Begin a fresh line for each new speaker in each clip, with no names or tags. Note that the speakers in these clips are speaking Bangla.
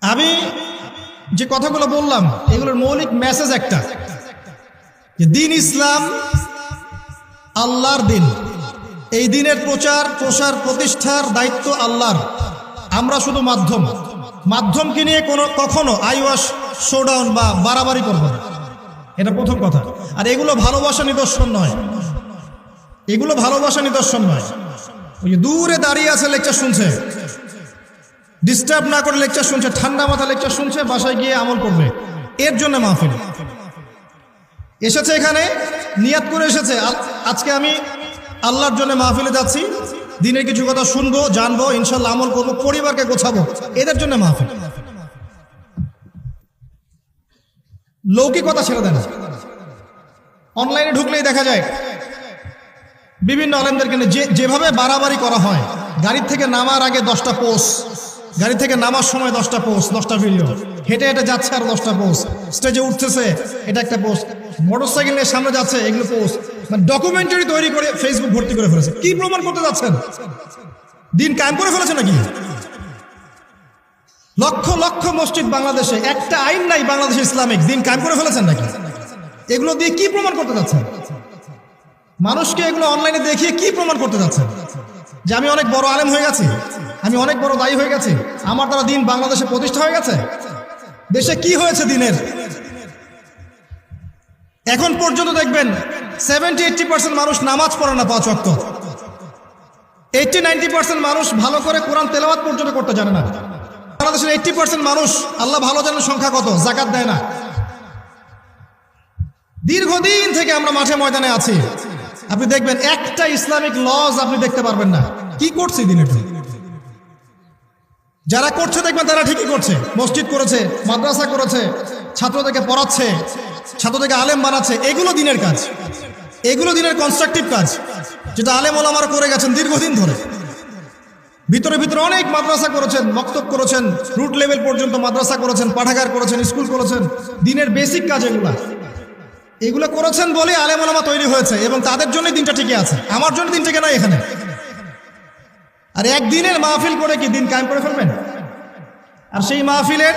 আমি যে কথাগুলো বললাম, এগুলোর মৌলিক মেসেজ একটা। যে দিন ইসলাম আল্লাহর দিন। এই দিনের প্রচার, প্রসার, প্রতিষ্ঠার দায়িত্ব আল্লাহর। আমরা শুধু মাধ্যম। মাধ্যমকে নিয়ে কোনো, কখনো আইওয়াস, শোডাউন বা বাড়াবাড়ি করব এটা প্রথম কথা। আর এগুলো ভালোবাসা নিদর্শন নয়। এগুলো ভালোবাসা নিদর্শন নয়। ওই দূরে দাঁড়িয়ে আছে লেকচার শুনছে। ডিস্টার্ব না করে লেকচার শুনছে, ঠান্ডা মাথা লেকচার শুনছে, বাসায় গিয়ে আমল করবে। এর জন্য মাহফিল। এসেছে এখানে, নিয়াত করে এসেছে। আজকে আমি আল্লাহর জন্য মাহফিলে যাচ্ছি। দিনের কিছু কথা শুনব, জানব ইনশাল্লাহ আমল করব, পরিবারকে গোছাবো। এদের জন্য মাহফিল। লৌকিকতা ছেড়ে দেন অনলাইনে ঢুকলেই দেখা যায়, বিভিন্ন আলেমদেরকে যেভাবে বাড়াবাড়ি করা হয়, গাড়ির থেকে নামার আগে দশটা পোস্ট গাড়ি থেকে নামার সময় দশটা পোস্ট দশটা ভিডিও হেঁটে হেঁটে যাচ্ছে আর দশটা পোস্ট স্টেজে উঠতেছে, এটা একটা পোস্ট মোটর সাইকেল নিয়ে সামনে যাচ্ছে, এগুলো পোস্ট মানে ডকুমেন্টারি তৈরি করে ফেসবুক ভর্তি করে ফেলেছে। কি প্রমাণ করতে যাচ্ছেন? দিন কায়েম করে ফেলেছে নাকি? লক্ষ লক্ষ মসজিদ বাংলাদেশে, একটা আইন নাই বাংলাদেশে ইসলামিক। দিন কায়েম করে ফেলেছেন নাকি? এগুলো দিয়ে কি প্রমাণ করতে যাচ্ছেন? মানুষকে এগুলো অনলাইনে দেখিয়ে কি প্রমাণ করতে যাচ্ছেন? যে আমি অনেক বড় আলেম হয়ে গেছি। আমি অনেক বড় দায়ী হয়ে গেছি। আমার দ্বারা দিন বাংলাদেশে প্রতিষ্ঠা হয়ে গেছে। দেশে কি হয়েছে দিনের? এখন পর্যন্ত দেখবেন সেভেন্টি এইটটি পার্সেন্ট মানুষ নামাজ পড়ে না পাঁচ অক্ত এইটটি নাইনটি পার্সেন্ট মানুষ ভালো করে কোরআন তেলাওয়াত পর্যন্ত করতে জানে না। বাংলাদেশের এইটটি পার্সেন্ট মানুষ আল্লাহ ভালো জানেন সংখ্যা কত, জাকাত দেয় না। দীর্ঘদিন থেকে আমরা মাঠে ময়দানে আছি। আপনি দেখবেন একটা ইসলামিক লজ আপনি দেখতে পারবেন না। কি করছে দিনের দিন? যারা করছে দেখবেন তারা ঠিকই করছে। মসজিদ করেছে, মাদ্রাসা করেছে, ছাত্রদেরকে পড়াচ্ছে, ছাত্রদেরকে আলেম বানাচ্ছে, এগুলো দিনের কাজ। এগুলো দিনের কনস্ট্রাকটিভ কাজ, যেটা আলেম ওলামারা করে গেছেন দীর্ঘদিন ধরে। ভিতরে ভিতরে অনেক মাদ্রাসা করেছেন, মক্তব করেছেন রুট লেভেল পর্যন্ত মাদ্রাসা করেছেন, পাঠাগার করেছেন, স্কুল করেছেন। দিনের বেসিক কাজ এগুলা। এগুলো করেছেন বলে আলেম ওলামা তৈরি হয়েছে এবং তাদের জন্যই দিনটা টিকে আছে। আমার জন্য দিন টিকে এখানে? আর একদিনের মাহফিল করে কি দিন কায়েম করে ফেলবেন? আর সেই মাহফিলের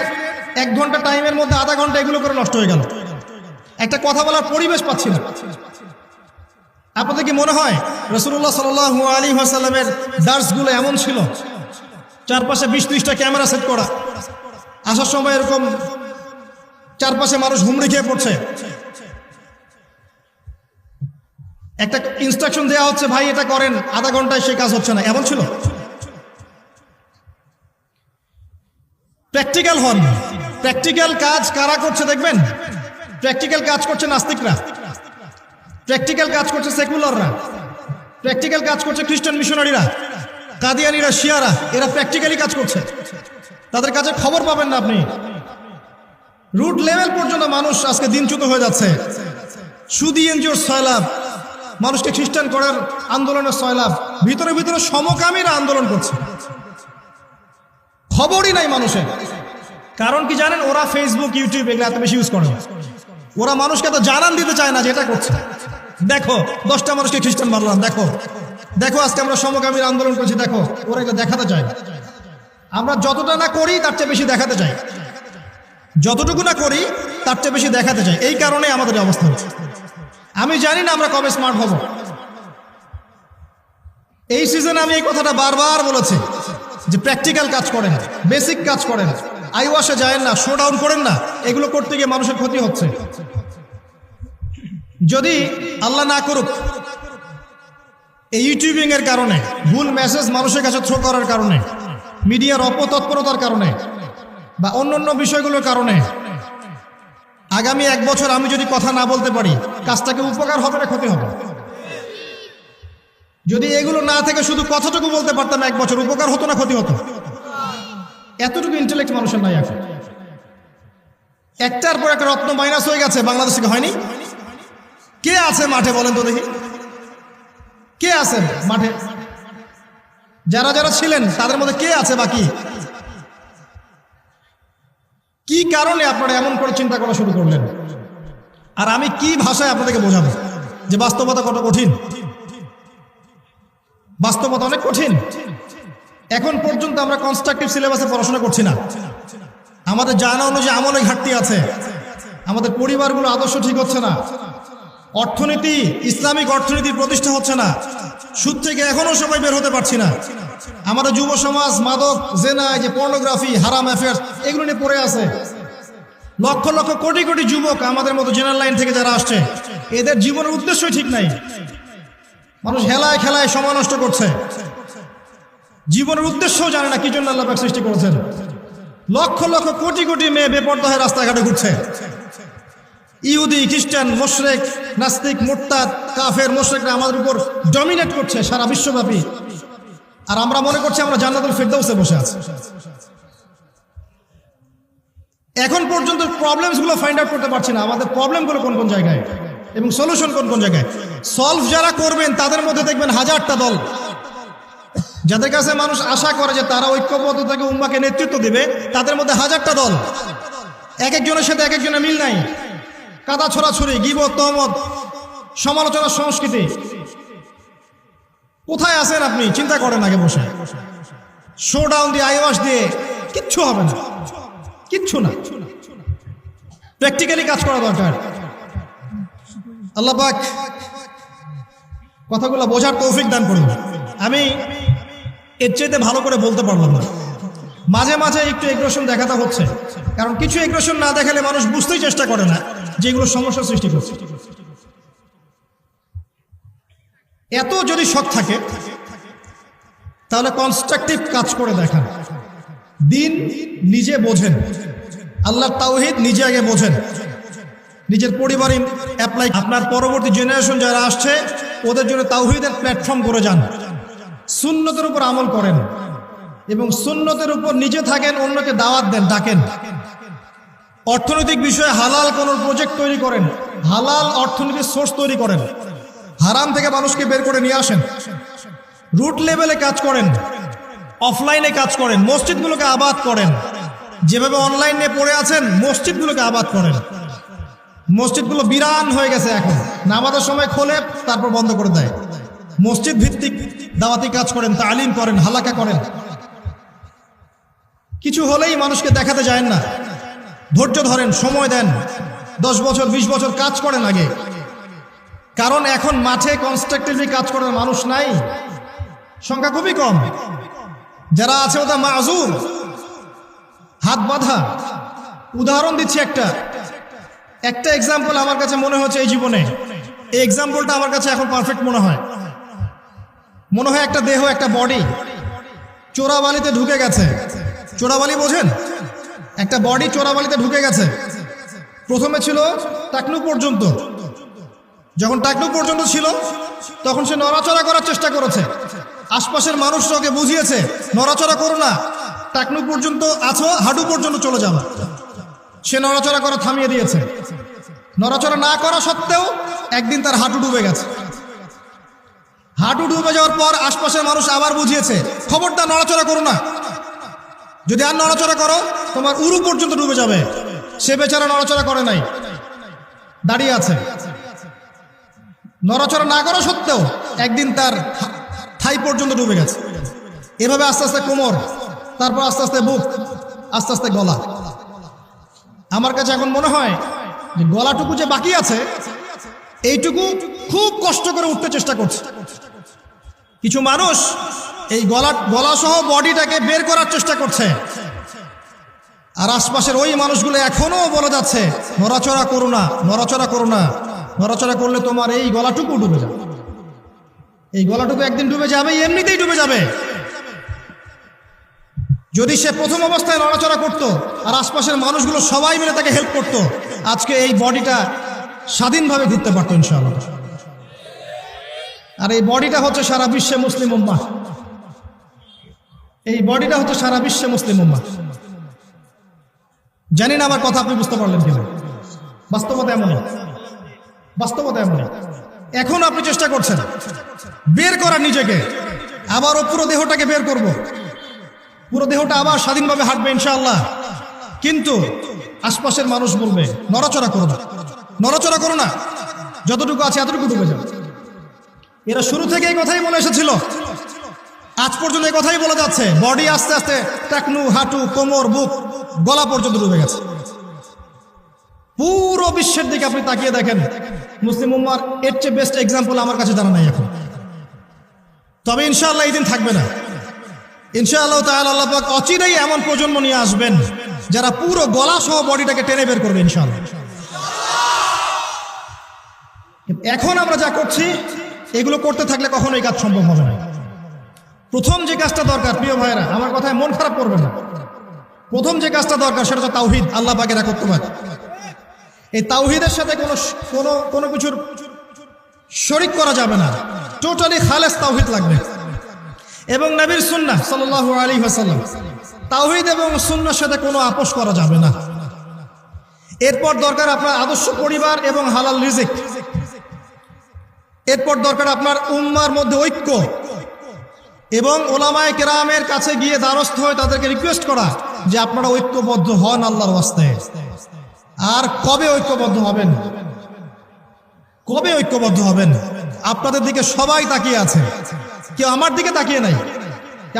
এক ঘণ্টা টাইমের মধ্যে আধা ঘণ্টা এগুলো করে নষ্ট হয়ে গেল। একটা কথা বলার পরিবেশ পাচ্ছি না। আপনাদের কি মনে হয় রসুল্লাহ সাল আলী আসাল্লামের দার্সগুলো এমন ছিল? চারপাশে বিশ ত্রিশটা ক্যামেরা সেট করা। আসার সময় এরকম চারপাশে মানুষ হুমড়ি খেয়ে পড়ছে। একটা ইনস্ট্রাকশন দেওয়া হচ্ছে, ভাই, এটা করেন। আধা ঘন্টায় সে কাজ হচ্ছে না। এমন ছিল? প্র্যাকটিক্যাল হন। প্র্যাকটিক্যাল কাজ কারা করছে দেখবেন? প্র্যাকটিক্যাল কাজ করছে নাস্তিকরা। প্র্যাকটিক্যাল কাজ করছে সেকুলাররা প্র্যাকটিক্যাল কাজ করছে খ্রিস্টান মিশনারিরা কাদিয়ানিরা, শিয়ারা, এরা প্র্যাকটিক্যালি কাজ করছে। তাদের কাছে খবর পাবেন না আপনি। রুট লেভেল পর্যন্ত মানুষ আজকে দিনচ্যুত হয়ে যাচ্ছে। সুদি এনজিওর সয়লাভ মানুষকে খ্রিস্টান করার আন্দোলনের সয়লাভ। ভিতরে ভিতরে সমকামীরা আন্দোলন করছে। খবরই নাই মানুষের। কারণ কি জানেন? ওরা ফেসবুক ইউটিউব এগুলো এত বেশি ইউজ করে ওরা মানুষকে তো জানান দিতে চায় না যে এটা করছে। দেখো, দশটা মানুষকে খ্রিস্টান মারলাম দেখো। দেখো, আজকে আমরা সমকামীর আন্দোলন করছি, দেখো। ওরা এগুলো দেখাতে চায়। আমরা যতটা না করি, তার চেয়ে বেশি দেখাতে চাই। যতটুকু না করি, তার চেয়ে বেশি দেখাতে চাই। এই কারণে আমাদের অবস্থা হচ্ছে। আমি জানি না আমরা কবে স্মার্ট হব। এই সিজনে আমি এই কথাটা বারবার বলেছি যে প্র্যাকটিক্যাল কাজ করেন বেসিক কাজ করেন। আইওয়াসে যায় না শো ডাউন করেন না, এগুলো করতে গিয়ে মানুষের ক্ষতি হচ্ছে। যদি আল্লাহ না করুক, এই ইউটিউবিং এর কারণে, ভুল মেসেজ মানুষের কাছে থ্রো করার কারণে মিডিয়ার অপতৎপরতার কারণে, বা অন্য অন্য বিষয়গুলোর কারণে আগামী এক বছর আমি যদি কথা না বলতে পারি, কাজটাকে উপকার হবে না ক্ষতি হবে? যদি এগুলো না থেকে শুধু কথাটুকু বলতে পারতাম এক বছর, উপকার হতো না, ক্ষতি হতো? এতটুকু ইন্টেলেক্ট মানুষের নাই এখন। একটার পর একটা রত্ন মাইনাস হয়ে গেছে, বাংলাদেশ থেকে হয়নি? কে আছে মাঠে বলেন তো দেখি। কে আছে মাঠে? যারা যারা ছিলেন, তাদের মধ্যে কে আছে বাকি কি কারণে আপনারা এমন করে চিন্তা করা শুরু করলেন? আর আমি কি ভাষায় আপনাদেরকে বোঝাবো? যে বাস্তবতা কত কঠিন? বাস্তবতা অনেক কঠিন। এখন পর্যন্ত আমরা কনস্ট্রাকটিভ সিলেবাসে পড়াশোনা করছি না। আমাদের জানা অনুযায়ী আমলে ঘাটতি আছে। আমাদের পরিবারগুলো আদর্শ ঠিক হচ্ছে না। অর্থনীতি, ইসলামিক অর্থনীতি প্রতিষ্ঠা হচ্ছে না। সুদ থেকে এখনও সবাই বের হতে পারছি না। আমাদের যুব সমাজ, মাদক, জেনা যে পর্নোগ্রাফি হারাম অ্যাফেয়ার্স এগুলো নিয়ে পড়ে আছে। লক্ষ লক্ষ কোটি কোটি যুবক আমাদের মতো জেনারেল লাইন থেকে যারা আসছে, এদের জীবনের উদ্দেশ্যই ঠিক নাই। মানুষ হেলায় খেলায় সময় নষ্ট করছে। জীবনের উদ্দেশ্যও জানে না কি জন্য আল্লাহ পাক সৃষ্টি করেছেন। লক্ষ লক্ষ কোটি কোটি মেয়ে বেপর্দা হয়ে রাস্তাঘাটে ঘুরছে। ইহুদি, খ্রিস্টান, মোশরেক, নাস্তিক, মোরতাদ, কাফের, মোশরেকরা আমাদের উপর ডমিনেট করছে সারা বিশ্বব্যাপী। আর আমরা মনে করছি আমরা জান্নাতুল ফেরদাউসে বসে আছি। এখন পর্যন্ত প্রবলেমসগুলো ফাইন্ড আউট করতে পারছি না। আমাদের প্রবলেমগুলো কোন কোন জায়গায়? এবং সলিউশন কোন কোন জায়গায়? সলভ যারা করবেন, তাদের মধ্যে দেখবেন হাজারটা দল। যাদের কাছে মানুষ আশা করে যে তারা ঐক্যবদ্ধ থেকে উম্মাকে নেতৃত্ব দিবে, তাদের মধ্যে হাজারটা দল। এক একজনের সাথে এক একজনের মিল নাই। কাদা ছড়াছড়ি, গিবত, তহমত সমালোচনার সংস্কৃতি। কোথায় আছেন আপনি? চিন্তা করেন আগে বসে। শো ডাউন দিয়ে আইওয়াস দিয়ে কিচ্ছু হবে না। কিচ্ছু না। প্র্যাকটিক্যালি কাজ করা দরকার। আল্লাহ পাক কথাগুলো বোঝার তৌফিক দান করুন। আমি এর চাইতে ভালো করে বলতে পারলাম না। মাঝে মাঝে একটু এগ্রেশন দেখাতে হচ্ছে। কারণ কিছু এগ্রেশন না দেখালে মানুষ বুঝতেই চেষ্টা করে না যে এগুলো সমস্যা সৃষ্টি করছে। এত যদি শখ থাকে, তাহলে কনস্ট্রাকটিভ কাজ করে দেখান। দিন নিজে বোঝেন। আল্লাহ তাওহিদ নিজে আগে বোঝেন। নিজের পরিবারে অ্যাপ্লাই আপনার পরবর্তী জেনারেশন যারা আসছে, ওদের জন্য তাওহিদের প্ল্যাটফর্ম করে যান। সুন্নতের উপর আমল করেন। এবং সুন্নতের উপর নিজে থাকেন, অন্যকে দাওয়াত দেন, ডাকেন। অর্থনৈতিক বিষয়ে হালাল কোন প্রজেক্ট তৈরি করেন। হালাল অর্থনীতির সোর্স তৈরি করেন। হারাম থেকে মানুষকে বের করে নিয়ে আসেন। রুট লেভেলে কাজ করেন, অফলাইনে কাজ করেন, মসজিদগুলোকে আবাদ করেন। যেভাবে অনলাইনে পড়ে আছেন, মসজিদগুলোকে আবাদ করেন। মসজিদগুলো বিরান হয়ে গেছে এখন। নামাজের সময় খোলে, তারপর বন্ধ করে দেয়। মসজিদ ভিত্তিক দাওয়াতি কাজ করেন, তালিম করেন, হালাকা করেন। কিছু হলেই মানুষকে দেখাতে যায় না। ধৈর্য ধরেন, সময় দেন। দশ বছর, বিশ বছর কাজ করেন আগে। কারণ এখন মাঠে কনস্ট্রাকটিভলি কাজ করার মানুষ নাই। সংখ্যা খুবই কম। যারা আছে ওটা মাজুর হাত বাঁধা। উদাহরণ দিচ্ছি একটা। একটা এক্সাম্পল আমার কাছে মনে হচ্ছে এই জীবনে। এই এক্সাম্পলটা আমার কাছে এখন পারফেক্ট মনে হয়। মনে হয় একটা দেহ, একটা বডি চোরাবালিতে ঢুকে গেছে। চোরাবালি বোঝেন? একটা বডি চোরাবালিতে ঢুকে গেছে। প্রথমে ছিল টাকনু পর্যন্ত। যখন টাকনু পর্যন্ত ছিল, তখন সে নড়াচড়া করার চেষ্টা করেছে। আশপাশের মানুষরা ওকে বুঝিয়েছে, নড়াচড়া করো না টাকনু পর্যন্ত আছো, হাঁটু পর্যন্ত চলে যাবে সে নড়াচড়া করা থামিয়ে দিয়েছে। নড়াচড়া না করা সত্ত্বেও একদিন তার হাঁটু ডুবে গেছে। হাঁটু ডুবে যাওয়ার পর আশপাশের মানুষ আবার বুঝিয়েছে খবরটা নড়াচড়া করো না। যদি আর নড়াচড়া করো, তোমার উরু পর্যন্ত ডুবে যাবে। সে বেচারা নড়াচড়া করে নাই। দাঁড়িয়ে আছে। নড়াচড়া না করা সত্ত্বেও একদিন তার থাই পর্যন্ত ডুবে গেছে। এভাবে আস্তে আস্তে কোমর, তারপর আস্তে আস্তে বুক, আস্তে আস্তে গলা। আমার কাছে এখন মনে হয় যে গলাটুকু যে বাকি আছে, এইটুকু খুব কষ্ট করে উঠতে চেষ্টা করছে। কিছু মানুষ এই গলা গলা সহ বডিটাকে বের করার চেষ্টা করছে। আর আশপাশের ওই মানুষগুলো এখনও বলা যাচ্ছে, নড়াচড়া করো না, নড়াচড়া করো না। নড়াচড়া করলে তোমার এই গলাটুকু ডুবে যাবে। এই গলাটুকু একদিন ডুবে যাবে, এমনিতেই ডুবে যাবে। যদি সে প্রথম অবস্থায় নড়াচড়া করতো, আর আশপাশের মানুষগুলো সবাই মিলে তাকে হেল্প করতো, আজকে এই বডিটা স্বাধীনভাবে ঘুরতে পারতো ইনশাআল্লাহ। আর এই বডিটা হচ্ছে সারা বিশ্বে মুসলিম উম্মা এই বডিটা হচ্ছে সারা বিশ্বে মুসলিম উম্মা জানি না আমার কথা আপনি বুঝতে পারলেন কিনা। বাস্তবতা এমনই বাস্তবতা এমনই এখন আপনি চেষ্টা করছেন। বের করার নিজেকে। আবারও পুরো দেহটাকে বের করব। পুরো দেহটা আবার স্বাধীনভাবে হাঁটবে ইনশাআল্লাহ। কিন্তু আশপাশের মানুষ বলবে, নড়াচড়া করো না। নড়াচড়া করো না। যতটুকু আছে এতটুকু ডুবে যাবে এরা শুরু থেকে এই কথাই বলে এসেছিল। আজ পর্যন্ত এই কথাই বলে যাচ্ছে। বডি আস্তে আস্তে টাকনু, হাঁটু, কোমর, বুক, গলা পর্যন্ত ডুবে গেছে। পুরো বিশ্বের দিকে আপনি তাকিয়ে দেখেন। মুসলিম উম্মার এর চেয়ে বেস্ট এক্সাম্পল আমার কাছে জানা নাই এখন। তবে ইনশাআল্লাহ এই দিন থাকবে না। ইনশাআল্লাহ তাহলে আল্লাহ অচিরেই এমন প্রজন্ম নিয়ে আসবেন, যারা পুরো গলা সহ বডিটাকে টেনে বের করবে ইনশাআল্লাহ। এখন আমরা যা করছি, এগুলো করতে থাকলে কখনো এই কাজ সম্ভব হবে না। প্রথম যে কাজটা দরকার, প্রিয় ভাইরা আমার কথায় মন খারাপ করবে না। প্রথম যে কাজটা দরকার, সেটা হচ্ছে তাওহিদ, আল্লাহ পাকের একত্ববাদ। এই তাওহিদের সাথে কোনো কোনো কোনো কিছুর শরিক করা যাবে না। টোটালি খালেস তাওহিদ লাগবে। এবং নবীর সুন্না সাল্লাল্লাহু আলী ওয়াসাল্লাম, তাওহিদ এবং সুন্নাহর সাথে কোনো আপোষ করা যাবে না। এরপর দরকার আপনার আদর্শ পরিবার এবং হালাল রিজিক। এরপর দরকার আপনার উম্মার মধ্যে ঐক্য। এবং ওলামায় কেরামের কাছে গিয়ে দ্বারস্থ হয়ে তাদেরকে রিকোয়েস্ট করা যে আপনারা ঐক্যবদ্ধ হন আল্লাহর ওয়াস্তে। আর কবে ঐক্যবদ্ধ হবেন? কবে ঐক্যবদ্ধ হবেন? আপনাদের দিকে সবাই তাকিয়ে আছে। কেউ আমার দিকে তাকিয়ে নাই।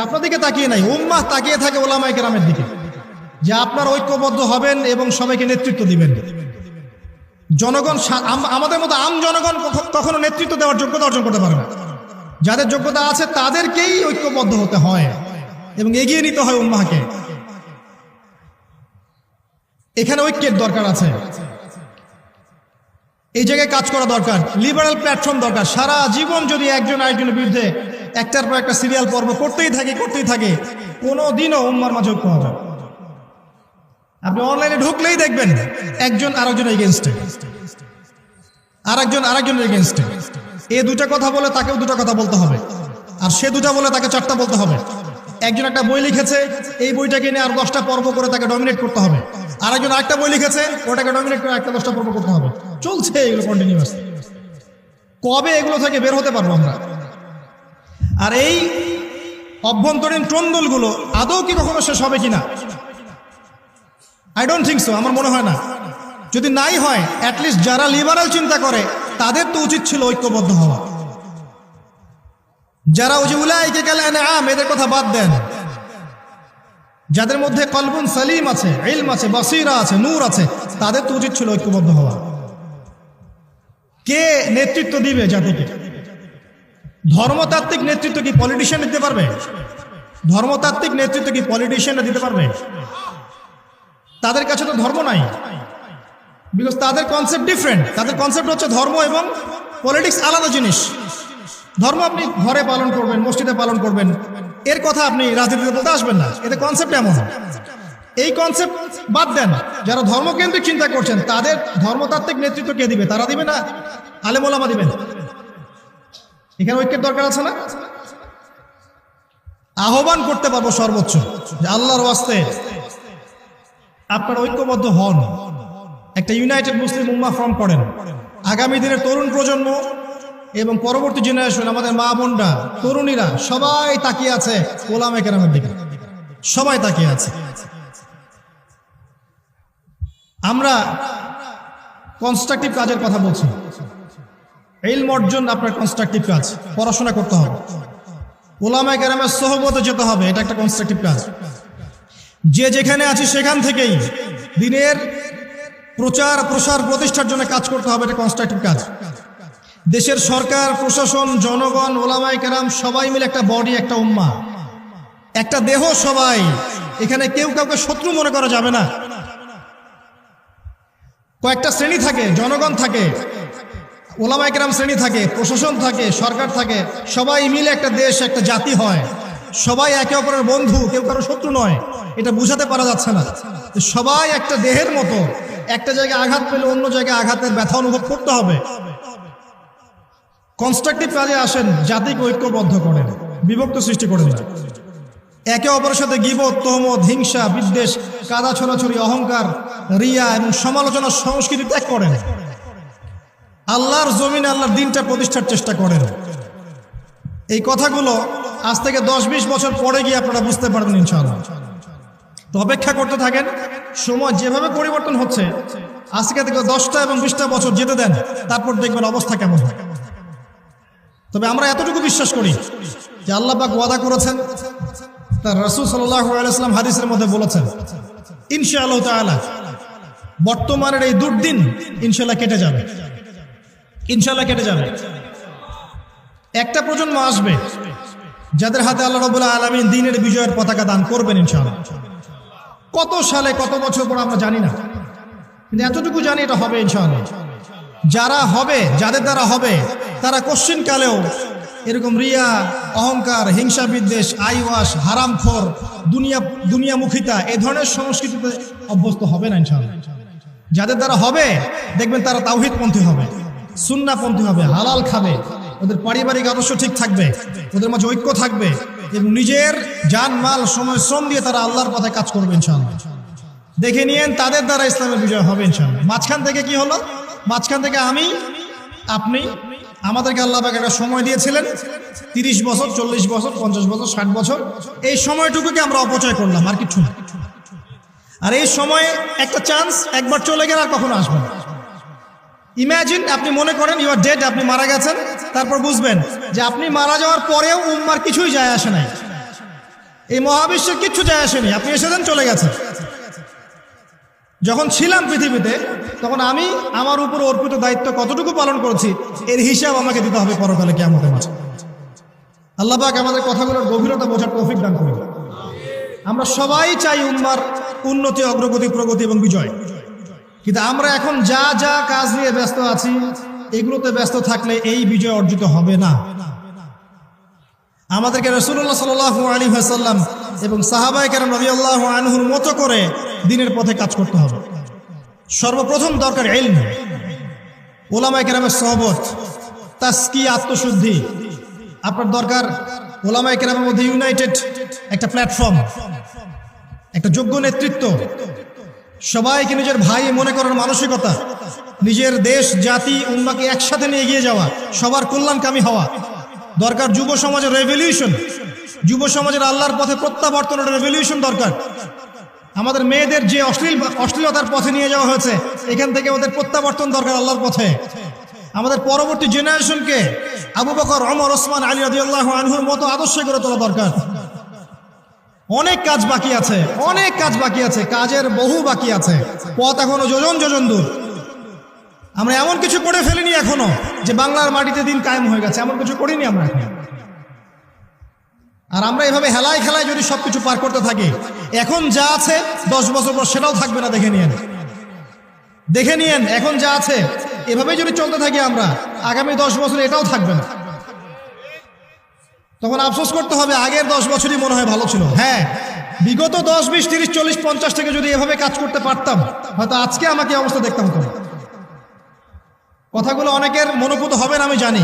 আপনার দিকে তাকিয়ে নাই। উম্মাহ তাকিয়ে থাকে ওলামায় কেরামের দিকে। যে আপনার ঐক্যবদ্ধ হবেন এবং সবাইকে নেতৃত্ব দিবেন। জনগণ আম- আমাদের মতো আম জনগণ কখ- কখনো নেতৃত্ব দেওয়ার যোগ্যতা অর্জন করতে পারে না। যাদের যোগ্যতা আছে, তাদেরকেই ঐক্যবদ্ধ হতে হয় এবং এগিয়ে নিতে হয় উম্মাহকে। এখানে ঐক্যের দরকার আছে। এই জায়গায় কাজ করা দরকার। লিবারাল প্ল্যাটফর্ম দরকার। সারা জীবন যদি একজন আরেকজনের বিরুদ্ধে একটার পর একটা সিরিয়াল পর্ব করতেই থাকে করতেই থাকে কোনো দিনও উম্মার মাঝে ঐক্য হবে আপনি অনলাইনে ঢুকলেই দেখবেন একজন আরেকজন এগেনস্টে আর আরেকজন আরেকজনের এগেনস্টে এ। দুটা কথা বলে তাকেও দুটো কথা বলতে হবে। আর সে দুটা বলে তাকে চারটা বলতে হবে। একজন একটা বই লিখেছে, এই বইটাকে নিয়ে আর দশটা পর্ব করে তাকে ডমিনেট করতে হবে। আরেকজন আরেকটা বই লিখেছে, ওটাকে ডমিনেট করে একটা দশটা পর্ব করতে হবে। চলছে এগুলো কন্টিনিউয়াস কবে এগুলো থেকে বের হতে পারব আমরা? আর এই অভ্যন্তরীণ ট্রন্দলগুলো আদৌ কি কখনো শেষ হবে কিনা? আই ডোন্ট থিঙ্ক সো আমার মনে হয় না। যদি নাই হয় অ্যাটলিস্ট যারা লিবারাল চিন্তা করে, তাদের তো উচিত ছিল ঐক্যবদ্ধ হওয়া। যারা ওই যে উলাইকে গেলেন আম এদের কথা বাদ দেন। যাদের মধ্যে কলবুন সালিম আছে, ইলম আছে, বাসিরা আছে, নূর আছে, তাদের তো উচিত ছিল ঐক্যবদ্ধ হওয়া। কে নেতৃত্ব দিবে জাতিকে? ধর্মতাত্ত্বিক নেতৃত্ব কি পলিটিশিয়ান দিতে পারবে? ধর্মতাত্ত্বিক নেতৃত্ব কি পলিটিশিয়ানরা দিতে পারবে? তাদের কাছে তো ধর্ম নাই। বিকজ তাদের কনসেপ্ট ডিফারেন্ট তাদের কনসেপ্ট হচ্ছে ধর্ম এবং পলিটিক্স আলাদা জিনিস। ধর্ম আপনি ঘরে পালন করবেন, মসজিদে পালন করবেন এর কথা আপনি রাজনীতিতে বলতে আসবেন না। এতে কনসেপ্ট এমন। এই কনসেপ্ট বাদ দেন। যারা ধর্মকেন্দ্রিক চিন্তা করছেন, তাদের ধর্মতাত্ত্বিক নেতৃত্ব কে দিবে? তারা দিবে না? আলেমোলামা দিবেন। এখানে ঐক্যের দরকার আছে না? আহ্বান করতে পারব সর্বোচ্চ আল্লাহর ওয়াস্তে আপনারা ঐক্যবদ্ধ হন। একটা ইউনাইটেড মুসলিম উম্মা ফর্ম করেন। আগামী দিনের তরুণ প্রজন্ম এবং পরবর্তী জেনারেশন আমাদের মা বোনরা, তরুণীরা সবাই তাকিয়ে আছে ওলামে কেরামের দিকে। সবাই তাকিয়ে আছে। আমরা কনস্ট্রাকটিভ কাজের কথা বলছি। এই অর্জন আপনার কনস্ট্রাকটিভ কাজ, পড়াশোনা করতে হবে। ওলামায় কেরামের সহবতে যেতে হবে, এটা একটা কনস্ট্রাকটিভ কাজ। যে যেখানে আছি সেখান থেকেই দিনের প্রচার প্রসার প্রতিষ্ঠার জন্য কাজ করতে হবে, এটা কনস্ট্রাকটিভ কাজ। দেশের সরকার, প্রশাসন, জনগণ ওলামাই কেরাম সবাই মিলে একটা বডি একটা উম্মা একটা দেহ সবাই। এখানে কেউ কাউকে শত্রু মনে করা যাবে না। কয়েকটা শ্রেণি থাকে, জনগণ থাকে ওলামাই কেরাম শ্রেণি থাকে, প্রশাসন থাকে, সরকার থাকে, সবাই মিলে একটা দেশ, একটা জাতি হয়। সবাই একে অপরের বন্ধু, কেউ কারও শত্রু নয়। এটা বুঝাতে পারা যাচ্ছে না। সবাই একটা দেহের মতো। একটা জায়গায় আঘাত পেলে অন্য জায়গায় আঘাতের ব্যথা অনুভব করতে হবে। কনস্ট্রাকটিভ কাজে আসেন জাতিকে ঐক্যবদ্ধ করেন, বিভক্ত সৃষ্টি করেন একে অপরের সাথে গিবত, তহমত, হিংসা, বিদ্বেষ, কাদা ছোড়াছড়ি, অহংকার, রিয়া এবং সমালোচনা সংস্কৃতি ত্যাগ করেন। আল্লাহর জমিনে আল্লাহর দিনটা প্রতিষ্ঠার চেষ্টা করেন। এই কথাগুলো আজ থেকে দশ বিশ বছর পরে গিয়ে আপনারা বুঝতে পারবেন ইনশাআল্লাহ। তো অপেক্ষা করতে থাকেন, সময় যেভাবে পরিবর্তন হচ্ছে, আজকে থেকে দশটা এবং বিশটা বছর যেতে দেন, তারপর দেখবেন অবস্থা কেমন। হয় তবে আমরা এতটুকু বিশ্বাস করি যে আল্লাহ পাক ওয়াদা করেছেন, তার রসুল আলাইসলাম হাদিসের মধ্যে বলেছেন, ইনশাআল্লাহ বর্তমানের এই দুর্দিন ইনশাল্লাহ কেটে যাবে। ইনশাল্লাহ কেটে যাবে। একটা প্রজন্ম আসবে যাদের হাতে আল্লাহ রবুল্লাহ আলমিন দিনের বিজয়ের পতাকা দান করবেন ইনশাআল্লাহ। কত সালে, কত বছর পর আমরা জানি না। কিন্তু এতটুকু জানি এটা হবে ইনশাআল্লাহ। যারা হবে, যাদের দ্বারা হবে, তারা কোশ্চিন কালেও এরকম রিয়া, অহংকার, হিংসা বিদ্বেষ, আইওয়াস, হারামখোর, দুনিয়া, দুনিয়ামুখিতা, এ ধরনের সংস্কৃতিতে অভ্যস্ত হবে না ইনশাআল্লাহ। যাদের দ্বারা হবে, দেখবেন তারা তাওহিদপন্থী হবে সুন্নাপন্থী হবে, হালাল খাবে, ওদের পারিবারিক আদর্শ ঠিক থাকবে, ওদের মাঝে ঐক্য থাকবে এবং নিজের জান, মাল, সময়, শ্রম দিয়ে তারা আল্লাহর পথে কাজ করবে ইনশাআল্লাহ। দেখে নিয়েন তাদের দ্বারা ইসলামের বিজয় হবে ইনশাআল্লাহ। মাঝখান থেকে কি হলো? মাঝখান থেকে আমি, আপনি, আমাদেরকে আল্লাহ পাক একটা সময় দিয়েছিলেন, তিরিশ বছর, চল্লিশ বছর, পঞ্চাশ বছর, ষাট বছর। এই সময়টুকুকে আমরা অপচয় করলাম, আর কিছু না। আর এই সময়ে একটা চান্স একবার চলে গেলে আর কখনো আসবে না। ইমাজিন আপনি মনে করেন ইউ আর ডেড আপনি মারা গেছেন, তারপর বুঝবেন যে আপনি মারা যাওয়ার পরেও উম্মার কিছুই যায় আসে নাই। এই মহাবিশ্বের কিচ্ছু যায় আসেনি আপনি এসেছেন, চলে গেছেন। যখন ছিলাম পৃথিবীতে, তখন আমি আমার উপর অর্পিত দায়িত্ব কতটুকু পালন করেছি, এর হিসাব আমাকে দিতে হবে পরকালে কেমন মাঝে। আল্লাহ পাক আমাদের কথাগুলোর গভীরতা বোঝার তৌফিক দান করুন। আমরা সবাই চাই উম্মার উন্নতি, অগ্রগতি, প্রগতি এবং বিজয়। কিন্তু আমরা এখন যা যা কাজ নিয়ে ব্যস্ত আছি, এগুলোতে ব্যস্ত থাকলে এই বিজয় অর্জিত হবে না। আমাদেরকে রসুল্লাহ সাল আলী হাসাল্লাম এবং সাহাবাই কেরাম রবি আল্লাহ আনহুর মতো করে দিনের পথে কাজ করতে হবে। সর্বপ্রথম দরকার এলম ওলামাই কেরামের সহবত, তাস্কি, আত্মশুদ্ধি। আপনার দরকার ওলামাই কেরামের মধ্যে ইউনাইটেড একটা প্ল্যাটফর্ম, একটা যোগ্য নেতৃত্ব। সবাইকে নিজের ভাই মনে করার মানসিকতা, নিজের দেশ, জাতি উন্মাকে একসাথে নিয়ে এগিয়ে যাওয়া, সবার কল্যাণকামী হওয়া। দরকার যুব সমাজের রেভলিউশন যুব সমাজের আল্লাহর পথে প্রত্যাবর্তন রেভলিউশন দরকার। আমাদের মেয়েদের যে অশ্লীল অশ্লীলতার পথে নিয়ে যাওয়া হয়েছে, এখান থেকে ওদের প্রত্যাবর্তন দরকার আল্লাহর পথে। আমাদের পরবর্তী জেনারেশনকে আবু বকর অমর ওসমান, আলী আদিউল্লাহ আনহুর মতো আদর্শ করে তোলা দরকার। অনেক কাজ বাকি আছে, অনেক কাজ বাকি আছে, কাজের বহু বাকি আছে। পথ এখনও যোজন যোজন দূর। আমরা এমন কিছু করে ফেলিনি এখনও যে বাংলার মাটিতে দিন কায়েম হয়ে গেছে, এমন কিছু করিনি আমরা। এখন আর আমরা এভাবে হেলায় খেলায় যদি সবকিছু পার করতে থাকি, এখন যা আছে দশ বছর পর সেটাও থাকবে না, দেখে নিয়েন। দেখে নিয়েন, এখন যা আছে এভাবে যদি চলতে থাকি আমরা, আগামী দশ বছর এটাও থাকবে না। তখন আফসোস করতে হবে, আগের দশ বছরই মনে হয় ভালো ছিল। হ্যাঁ বিগত দশ, বিশ, তিরিশ, চল্লিশ, পঞ্চাশ থেকে যদি এভাবে কাজ করতে পারতাম, হয়তো আজকে আমাকে অবস্থা দেখতাম কথাগুলো অনেকের মনোপুত হবে না, আমি জানি।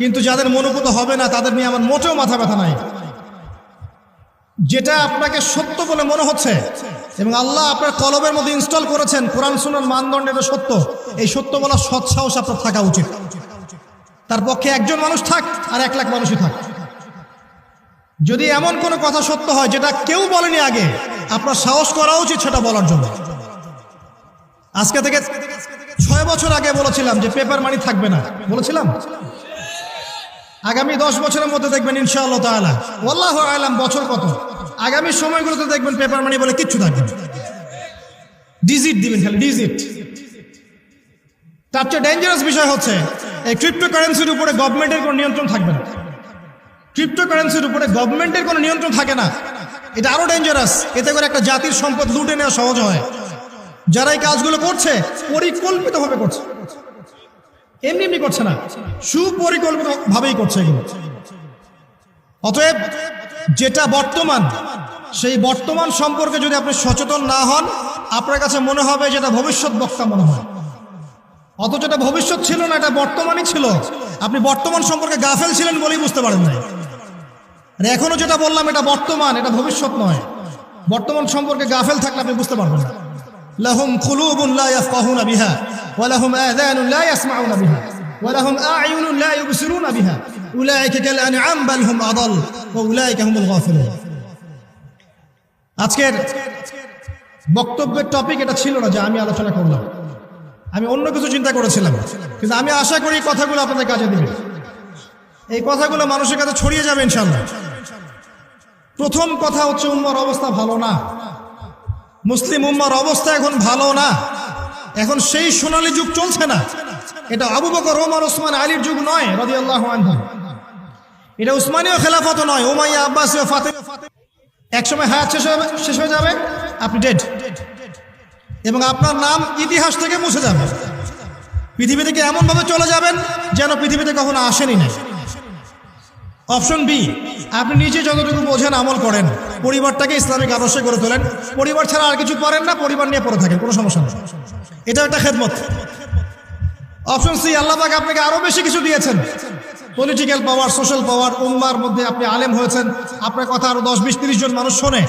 কিন্তু যাদের মনোভূত হবে না, তাদের নিয়ে আমার মোটেও মাথা ব্যথা নাই। যেটা আপনাকে সত্য বলে মনে হচ্ছে, এবং আল্লাহ আপনার কলবের মধ্যে ইনস্টল করেছেন, কোরআন সুনার মানদণ্ডে এটা সত্য। এই সত্য বলা সৎসাহস আপনার থাকা উচিত। তার পক্ষে একজন মানুষ থাক আর এক লাখ মানুষই থাক। যদি এমন কোনো কথা সত্য হয়, যেটা কেউ বলেনি আগে, আপনার সাহস করা উচিত সেটা বলার জন্য। আজকে থেকে ছয় বছর আগে বলেছিলাম যে পেপার মানি থাকবে না। বলেছিলাম? আগামী দশ বছরের মধ্যে দেখবেন ইনশাআল্লাহ তাআলা। ওয়াল্লাহ আলাম, বছর কত? আগামী সময়গুলোতে দেখবেন পেপার মানি বলে কিচ্ছু থাকবে ডিজিট দিবেন খালি ডিজিট তার চেয়ে ডেঞ্জারাস বিষয় হচ্ছে, এই ক্রিপ্টো কারেন্সির উপরে গভর্নমেন্টের কোনো নিয়ন্ত্রণ থাকবে না। ক্রিপ্টো কারেন্সির উপরে গভর্নমেন্টের কোনো নিয়ন্ত্রণ থাকে না। এটা আরও ডেঞ্জারাস এতে করে একটা জাতির সম্পদ লুটে নেওয়া সহজ হয়। যারা এই কাজগুলো করছে, পরিকল্পিতভাবে করছে। এমনি এমনি করছে না। সুপরিকল্পিত ভাবেই করছে এগুলো। অতএব যেটা বর্তমান, সেই বর্তমান সম্পর্কে যদি আপনি সচেতন না হন, আপনার কাছে মনে হবে যেটা ভবিষ্যৎ বক্তা মনে হয়। অথচ এটা ভবিষ্যৎ ছিল না, এটা বর্তমানই ছিল। আপনি বর্তমান সম্পর্কে গাফেল ছিলেন বলেই বুঝতে পারেন নাই। আর এখনও যেটা বললাম, এটা বর্তমান, এটা ভবিষ্যৎ নয়। বর্তমান সম্পর্কে গাফেল থাকলে আপনি বুঝতে পারবেন না। লাহুম কুলুবুন লা ইয়াফকাহুনা বিহা। ইয়াসমাউনা বিহা ওয়া লাহুম আ'য়ুনুন লা ইউবসিরুনা বিহা উলাইকা কাল আন'আম বাল হুম আদাল ওয়া উলাইকা হুমুল গাফিলুন আজকের বক্তব্যের টপিক এটা ছিল না যে আমি আলোচনা করলাম। আমি অন্য কিছু চিন্তা করেছিলাম। কিন্তু আমি আশা করি কথাগুলো আপনাদের কাজে দিবে। এই কথাগুলো মানুষের কাছে ছড়িয়ে যাবে ইনশাল্লাহ প্রথম কথা হচ্ছে উন্মার অবস্থা ভালো না। মুসলিম উম্মার অবস্থা এখন ভালো না। এখন সেই সোনালী যুগ চলছে না। এটা আবু বকর, ওমর, ওসমান, আলীর যুগ নয় রদি আল্লাহ এটা উসমানীয় খেলাফত নয় ওমাইয়া আব্বাস ফাতে একসময় হায়াত শেষ হবে শেষ হয়ে যাবে। আপনি ডেড এবং আপনার নাম ইতিহাস থেকে মুছে যাবে। পৃথিবী থেকে এমনভাবে চলে যাবেন যেন পৃথিবীতে কখনো আসেনি না অপশন বি, আপনি নিজে যতটুকু বোঝেন আমল করেন। পরিবারটাকে ইসলামিক আদর্শে করে তোলেন। পরিবার ছাড়া আর কিছু করেন না, পরিবার নিয়ে পড়ে থাকেন, কোনো সমস্যা নেই। এটা একটা খেদমত। অপশন সি, আল্লাহ পাক আপনাকে আরও বেশি কিছু দিয়েছেন। পলিটিক্যাল পাওয়ার সোশ্যাল পাওয়ার উম্মার মধ্যে আপনি আলেম হয়েছেন। আপনার কথা আরও দশ, বিশ, তিরিশ জন মানুষ শোনে।